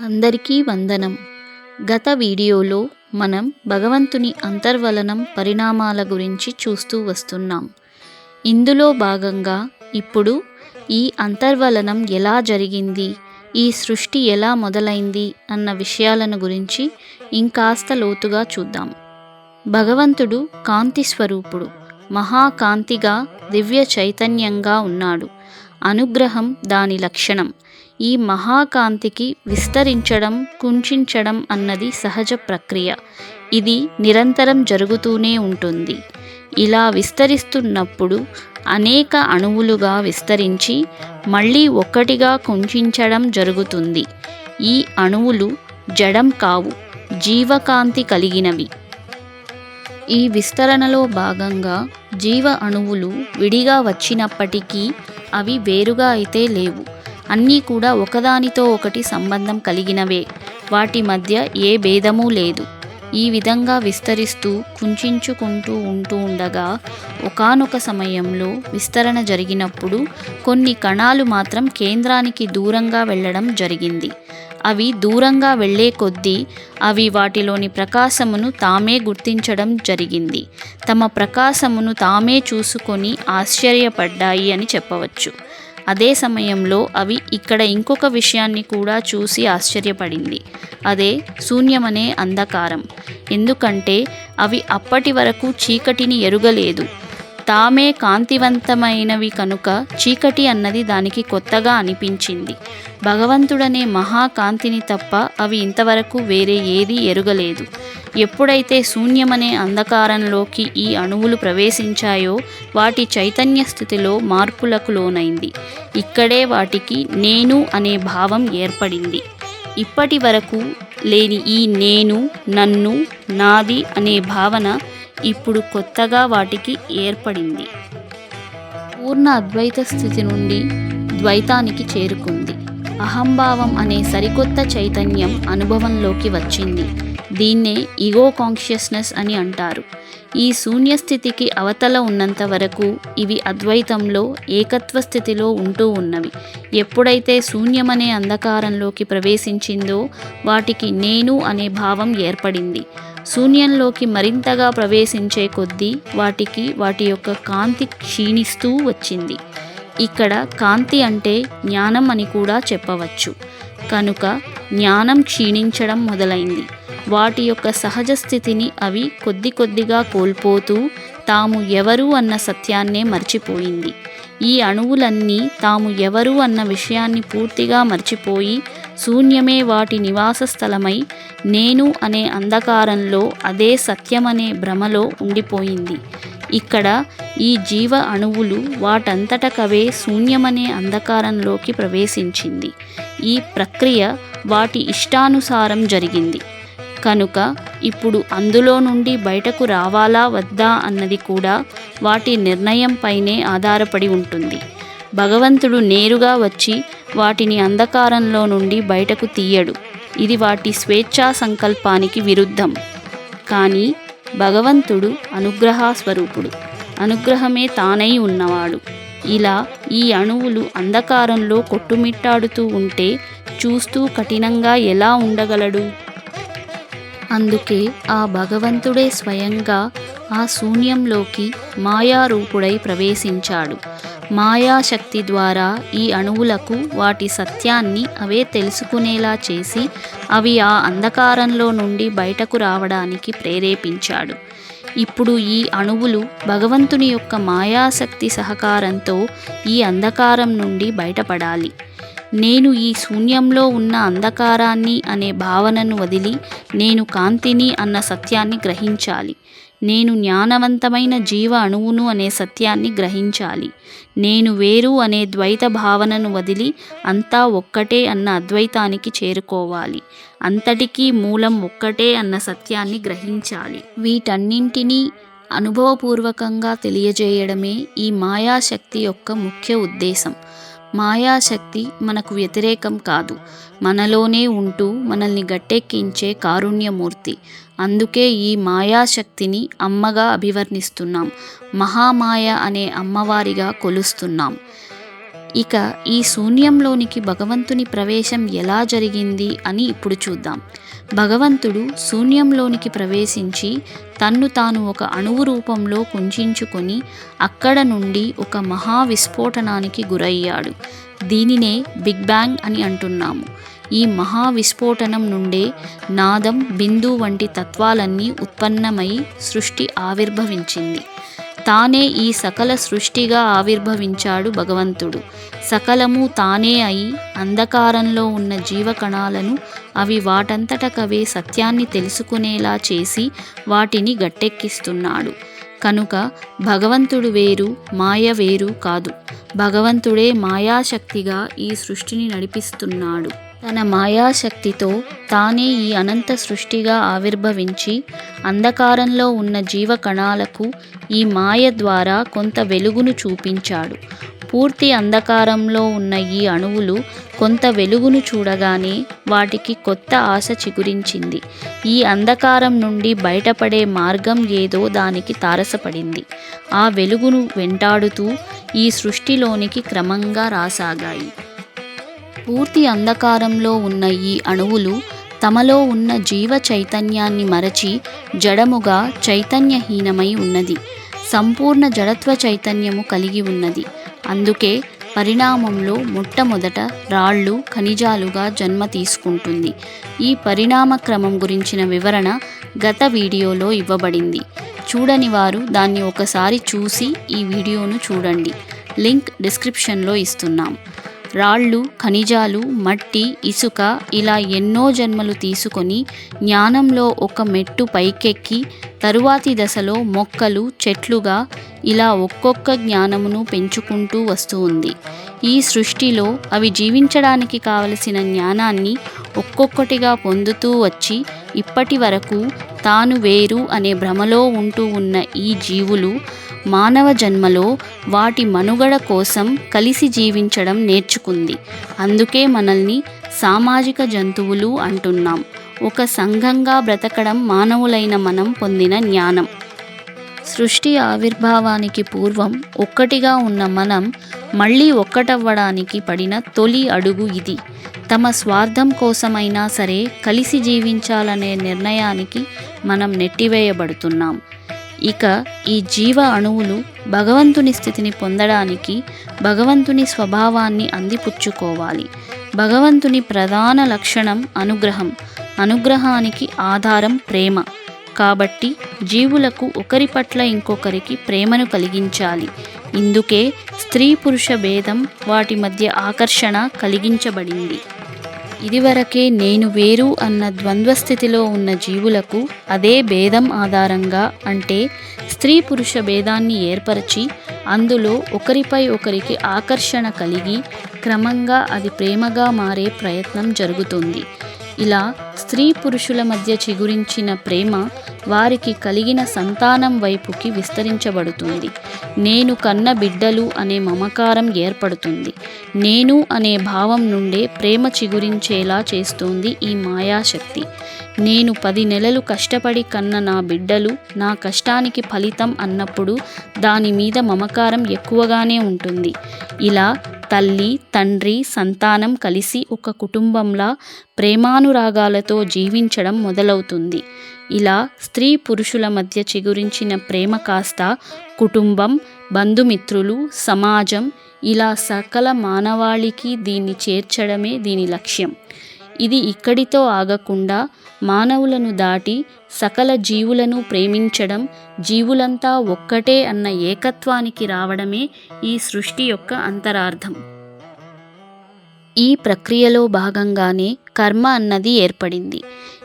అందరికీ వందనం. గత వీడియోలో మనం భగవంతుని అంతర్వలనం పరిణామాల గురించి చూస్తూ వస్తున్నాం. ఇందులో భాగంగా ఇప్పుడు ఈ అంతర్వలనం ఎలా జరిగింది? ఈ సృష్టి ఎలా మొదలైంది? అన్న విషయాలను గురించి ఇంకాస్త లోతుగా చూద్దాం. భగవంతుడు కాంతి స్వరూపుడు. మహాకాంతిగా దివ్య చైతన్యంగా ఉన్నాడు. అనుగ్రహం దాని లక్షణం. ఈ మహాకాంతికి విస్తరించడం కుంచించడం అన్నది సహజ ప్రక్రియ. ఇది నిరంతరం జరుగుతూనే ఉంటుంది. ఇలా విస్తరిస్తున్నప్పుడు అనేక అణువులుగా విస్తరించి మళ్ళీ ఒక్కటిగా కుంచించడం జరుగుతుంది. ఈ అణువులు జడం కావు జీవకాంతి కలిగినవి. ఈ విస్తరణలో భాగంగా జీవ అణువులు విడిగా వచ్చినప్పటికీ అవి వేరుగా అయితే లేవు. అన్నీ కూడా ఒకదానితో ఒకటి సంబంధం కలిగినవే. వాటి మధ్య ఏ భేదమూ లేదు. ఈ విధంగా విస్తరిస్తూ కుంచుకుంటూ ఉంటూ ఉండగా ఒకానొక సమయంలో విస్తరణ జరిగినప్పుడు కొన్ని కణాలు మాత్రం కేంద్రానికి దూరంగా వెళ్ళడం జరిగింది. అవి దూరంగా వెళ్ళే కొద్దీ అవి వాటిలోని ప్రకాశమును తామే గుర్తించడం జరిగింది. తమ ప్రకాశమును తామే చూసుకొని ఆశ్చర్యపడ్డాయి అని చెప్పవచ్చు. అదే సమయంలో అవి ఇక్కడ ఇంకొక విషయాన్ని కూడా చూసి ఆశ్చర్యపడింది. అదే శూన్యమనే అంధకారం. ఎందుకంటే అవి అప్పటి వరకు చీకటిని ఎరుగలేదు. తామే కాంతివంతమైనవి కనుక చీకటి అన్నది దానికి కొత్తగా అనిపించింది. భగవంతుడనే మహాకాంతిని తప్ప అవి ఇంతవరకు వేరే ఏదీ ఎరుగలేదు. ఎప్పుడైతే శూన్యమనే అంధకారంలోకి ఈ అణువులు ప్రవేశించాయో వాటి చైతన్య స్థితిలో మార్పులకు లోనైంది. ఇక్కడే వాటికి నేను అనే భావం ఏర్పడింది. ఇప్పటి వరకు లేని ఈ నేను నన్ను నాది అనే భావన ఇప్పుడు కొత్తగా వాటికి ఏర్పడింది. పూర్ణ అద్వైత స్థితి నుండి ద్వైతానికి చేరుకుంది. అహంభావం అనే సరికొత్త చైతన్యం అనుభవంలోకి వచ్చింది. దీన్నే ఇగో కాన్షియస్నెస్ అని అంటారు. ఈ శూన్య స్థితికి అవతల ఉన్నంత వరకు ఇవి అద్వైతంలో ఏకత్వ స్థితిలో ఉంటూ ఉన్నవి. ఎప్పుడైతే శూన్యమనే అంధకారంలోకి ప్రవేశించిందో వాటికి నేను అనే భావం ఏర్పడింది. శూన్యంలోకి మరింతగా ప్రవేశించే కొద్దీ వాటికి వాటి యొక్క కాంతి క్షీణిస్తూ వచ్చింది. ఇక్కడ కాంతి అంటే జ్ఞానం అని కూడా చెప్పవచ్చు. కనుక జ్ఞానం క్షీణించడం మొదలైంది. వాటి యొక్క సహజ స్థితిని అవి కొద్ది కొద్దిగా కోల్పోతూ తాము ఎవరు అన్న సత్యాన్నే మర్చిపోయింది. ఈ అణువులన్నీ తాము ఎవరు అన్న విషయాన్ని పూర్తిగా మర్చిపోయి శూన్యమే వాటి నివాస స్థలమై నేను అనే అంధకారంలో అదే సత్యమనే భ్రమలో ఉండిపోయింది. ఇక్కడ ఈ జీవ అణువులు వాటంతట కవే శూన్యమనే అంధకారంలోకి ప్రవేశించింది. ఈ ప్రక్రియ వాటి ఇష్టానుసారం జరిగింది. కనుక ఇప్పుడు అందులో నుండి బయటకు రావాలా వద్దా అన్నది కూడా వాటి నిర్ణయంపైనే ఆధారపడి ఉంటుంది. భగవంతుడు నేరుగా వచ్చి వాటిని అంధకారంలో నుండి బయటకు తీయడు. ఇది వాటి స్వేచ్ఛా సంకల్పానికి విరుద్ధం. కానీ భగవంతుడు అనుగ్రహ స్వరూపుడు అనుగ్రహమే తానై ఉన్నవాడు. ఇలా ఈ అణువులు అంధకారంలో కొట్టుమిట్టాడుతూ ఉంటే చూస్తూ కఠినంగా ఎలా ఉండగలడు? అందుకే ఆ భగవంతుడే స్వయంగా ఆ శూన్యంలోకి మాయారూపుడై ప్రవేశించాడు. మాయాశక్తి ద్వారా ఈ అణువులకు వాటి సత్యాన్ని అవే తెలుసుకునేలా చేసి అవి ఆ అంధకారంలో నుండి బయటకు రావడానికి ప్రేరేపించాడు. ఇప్పుడు ఈ అణువులు భగవంతుని యొక్క మాయాశక్తి సహకారంతో ఈ అంధకారం నుండి బయటపడాలి. నేను ఈ శూన్యంలో ఉన్న అంధకారాన్ని అనే భావనను వదిలి నేను కాంతిని అన్న సత్యాన్ని గ్రహించాలి. నేను జ్ఞానవంతమైన జీవ అణువును అనే సత్యాన్ని గ్రహించాలి. నేను వేరు అనే ద్వైత భావనను వదిలి అంతా ఒక్కటే అన్న అద్వైతానికి చేరుకోవాలి. అంతటికీ మూలం ఒక్కటే అన్న సత్యాన్ని గ్రహించాలి. వీటన్నింటినీ అనుభవపూర్వకంగా తెలియజేయడమే ఈ మాయాశక్తి యొక్క ముఖ్య ఉద్దేశం. మాయాశక్తి మనకు వ్యతిరేకం కాదు. మనలోనే ఉంటూ మనల్ని గట్టెక్కించే కారుణ్యమూర్తి. అందుకే ఈ మాయాశక్తిని అమ్మగా అభివర్ణిస్తున్నాం. మహామాయ అనే అమ్మవారిగా కొలుస్తున్నాం. ఇక ఈ శూన్యంలోనికి భగవంతుని ప్రవేశం ఎలా జరిగింది అని ఇప్పుడు చూద్దాం. భగవంతుడు శూన్యంలోనికి ప్రవేశించి తన్ను తాను ఒక అణువు రూపంలో కుంచించుకొని అక్కడ నుండి ఒక మహా విస్ఫోటనానికి గురయ్యాడు. దీనినే బిగ్ బ్యాంగ్ అని అంటున్నాము. ఈ మహా విస్ఫోటనం నుండే నాదం బిందు వంటి తత్వాలన్నీ ఉత్పన్నమై సృష్టి ఆవిర్భవించింది. తానే ఈ సకల సృష్టిగా ఆవిర్భవించాడు భగవంతుడు. సకలము తానే అయి అంధకారంలో ఉన్న జీవకణాలను అవి వాటంతటకవే సత్యాన్ని తెలుసుకునేలా చేసి వాటిని గట్టెక్కిస్తున్నాడు. కనుక భగవంతుడు వేరు మాయ వేరు కాదు. భగవంతుడే మాయాశక్తిగా ఈ సృష్టిని నడిపిస్తున్నాడు. తన మాయాశక్తితో తానే ఈ అనంత సృష్టిగా ఆవిర్భవించి అంధకారంలో ఉన్న జీవకణాలకు ఈ మాయ ద్వారా కొంత వెలుగును చూపించాడు. పూర్తి అంధకారంలో ఉన్న ఈ అణువులు కొంత వెలుగును చూడగానే వాటికి కొత్త ఆశ చిగురించింది. ఈ అంధకారం నుండి బయటపడే మార్గం ఏదో దానికి తారసపడింది. ఆ వెలుగును వెంటాడుతూ ఈ సృష్టిలోనికి క్రమంగా రాసాగాయి. పూర్తి అంధకారంలో ఉన్న ఈ అణువులు తమలో ఉన్న జీవ చైతన్యాన్ని మరచి జడముగా చైతన్యహీనమై ఉన్నది. సంపూర్ణ జడత్వ చైతన్యము కలిగి ఉన్నది. అందుకే పరిణామంలో మొట్టమొదట రాళ్ళు ఖనిజాలుగా జన్మ తీసుకుంటుంది. ఈ పరిణామ క్రమం గురించిన వివరణ గత వీడియోలో ఇవ్వబడింది. చూడని వారు దాన్ని ఒకసారి చూసి ఈ వీడియోను చూడండి. లింక్ డిస్క్రిప్షన్లో ఇస్తున్నాం. రాళ్ళు ఖనిజాలు మట్టి ఇసుక ఇలా ఎన్నో జన్మలు తీసుకొని జ్ఞానంలో ఒక మెట్టు పైకెక్కి తరువాతి దశలో మొక్కలు చెట్లుగా ఇలా ఒక్కొక్క జ్ఞానమును పెంచుకుంటూ వస్తూ ఉంది. ఈ సృష్టిలో అవి జీవించడానికి కావలసిన జ్ఞానాన్ని ఒక్కొక్కటిగా పొందుతూ వచ్చి ఇప్పటి వరకు తాను వేరు అనే భ్రమలో ఉంటూ ఉన్న ఈ జీవులు మానవ జన్మలో వాటి మనుగడ కోసం కలిసి జీవించడం నేర్చుకుంది. అందుకే మనల్ని సామాజిక జంతువులు అంటున్నాం. ఒక సంఘంగా బ్రతకడం మానవులైన మనం పొందిన జ్ఞానం. సృష్టి ఆవిర్భావానికి పూర్వం ఒక్కటిగా ఉన్న మనం మళ్ళీ ఒక్కటవ్వడానికి పడిన తొలి అడుగు ఇది. తమ స్వార్థం కోసమైనా సరే కలిసి జీవించాలనే నిర్ణయానికి మనం నెట్టివేయబడుతున్నాం. ఇక ఈ జీవ అణువులు భగవంతుని స్థితిని పొందడానికి భగవంతుని స్వభావాన్ని అందిపుచ్చుకోవాలి. భగవంతుని ప్రధాన లక్షణం అనుగ్రహం. అనుగ్రహానికి ఆధారం ప్రేమ. కాబట్టి జీవులకు ఒకరి పట్ల ఇంకొకరికి ప్రేమను కలిగించాలి. ఇందుకే స్త్రీ పురుష భేదం వాటి మధ్య ఆకర్షణ కలిగించబడింది. ఇదివరకే నేను వేరు అన్న ద్వంద్వస్థితిలో ఉన్న జీవులకు అదే భేదం ఆధారంగా అంటే స్త్రీ పురుష భేదాన్ని ఏర్పరిచి అందులో ఒకరిపై ఒకరికి ఆకర్షణ కలిగి క్రమంగా అది ప్రేమగా మారే ప్రయత్నం జరుగుతుంది. ఇలా స్త్రీ పురుషుల మధ్య చిగురించిన ప్రేమ వారికి కలిగిన సంతానం వైపుకి విస్తరించబడుతుంది. నేను కన్న బిడ్డలు అనే మమకారం ఏర్పడుతుంది. నేను అనే భావం నుండే ప్రేమ చిగురించేలా చేస్తుంది ఈ మాయాశక్తి. నేను పది నెలలు కష్టపడి కన్న నా బిడ్డలు నా కష్టానికి ఫలితం అన్నప్పుడు దాని మీద మమకారం ఎక్కువగానే ఉంటుంది. ఇలా తల్లి తండ్రి సంతానం కలిసి ఒక కుటుంబంలా ప్రేమానురాగాలతో జీవించడం మొదలవుతుంది. ఇలా స్త్రీ పురుషుల మధ్య చిగురించిన ప్రేమ కాస్త కుటుంబం బంధుమిత్రులు సమాజం ఇలా సకల మానవాళికి దీన్ని చేర్చడమే దీని లక్ష్యం. ఇది ఇక్కడితో ఆగకుండా మానవులను దాటి సకల జీవులను ప్రేమించడం జీవులంతా ఒక్కటే అన్న ఏకత్వానికి రావడమే ఈ సృష్టి యొక్క అంతరార్థం. ఈ ప్రక్రియలో భాగంగానే కర్మ అన్నది ఏర్పడింది.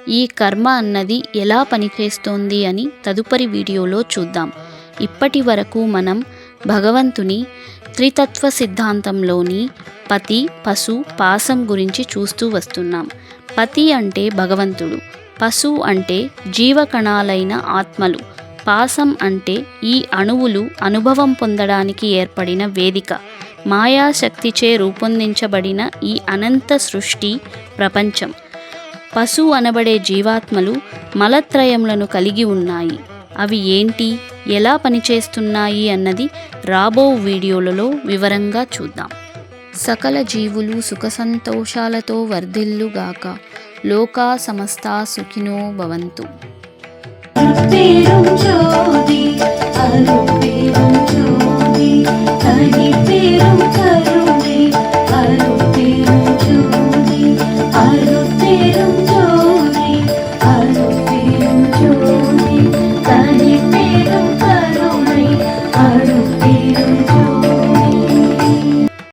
ఈ కర్మ అన్నది ఎలా పనిచేస్తోంది అని తదుపరి వీడియోలో చూద్దాం. ఇప్పటి వరకు మనం భగవంతుని త్రితత్వ సిద్ధాంతంలోని పతి పశు పాసం గురించి చూస్తూ వస్తున్నాం. పతి అంటే భగవంతుడు. పశు అంటే జీవకణాలైన ఆత్మలు. పాసం అంటే ఈ అణువులు అనుభవం పొందడానికి ఏర్పడిన వేదిక. మాయాశక్తిచే రూపొందించబడిన ఈ అనంత సృష్టి ప్రపంచం. పశు అనబడే జీవాత్మలు మలత్రయములను కలిగి ఉన్నాయి. అవి ఏంటి? ఎలా పనిచేస్తున్నాయి అన్నది రాబో వీడియోలలో వివరంగా చూద్దాం. సకల జీవులు సుఖ సంతోషాలతో వర్ధిల్లుగాక. లోకా సమస్తా సుఖినో భవంతు.